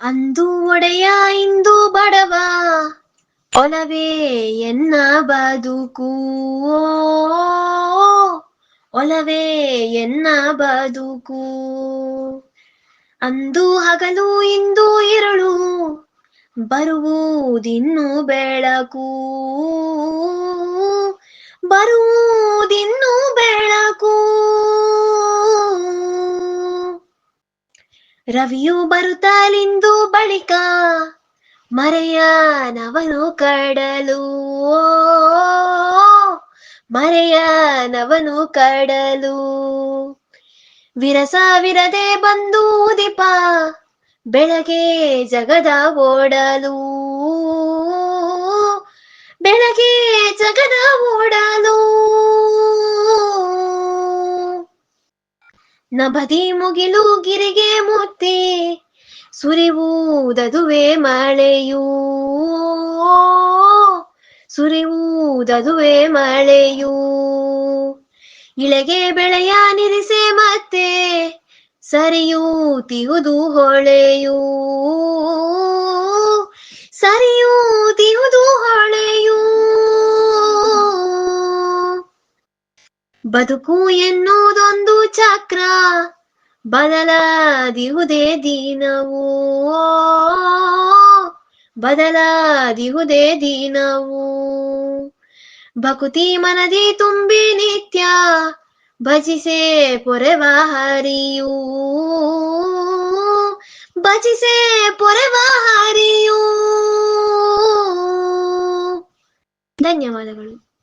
ಅಂದು ಒಡೆಯ, ಇಂದು ಬಡವ. ಒಲವೇ ಎನ್ನ ಬದುಕು ಒಲವೇ ಎನ್ನ ಬದುಕು ಅಂದು ಹಗಲು, ಇಂದು ಇರಳು. ಬರುವುದಿನ್ನು ಬೆಳಕು. ರವಿಯು ಬರುತ್ತಾಲಿಂದು ಬಳಿಕ ಮರೆಯನವನು ಕಡಲು. ಮರೆಯನವನು ಕಡಲು. ವಿರಸವಿರದೆ ಬಂದು ದೀಪ ಬೆಳಗ್ಗೆ ಜಗದ ಓಡಲು. ಬೆಳಗ್ಗೆ ಜಗದ ಓಡಲು. ನಭದಿ ಮುಗಿಲು ಗಿರಿಗೆ ಮುತ್ತೆ ಸುರಿವುದದುವೆ ಮಳೆಯೂ. ಸುರಿವುದದುವೆ ಮಳೆಯೂ. ಇಳೆಗೆ ಬೆಳೆಯ ನಿರಿಸೆ ಮತ್ತೆ ಸರಿಯೂತಿಹುದು ಹೊಳೆಯೂ. ಬದುಕು ಎನ್ನುವುದೊಂದು ಚಕ್ರ. ಬದಲಾದಿಹುದೇ ದಿನವೂ. ಬದಲಾದಿಹುದೇ ದಿನವೂ. ಭಕುತಿ ಮನದಿ ತುಂಬಿ ನಿತ್ಯ ಭಜಿಸೆ ಪೊರೆವ ಹರಿಯೂ ಭಜಿಸೆ ಪೊರೆವ ಹರಿಯೂ ಧನ್ಯವಾದಗಳು.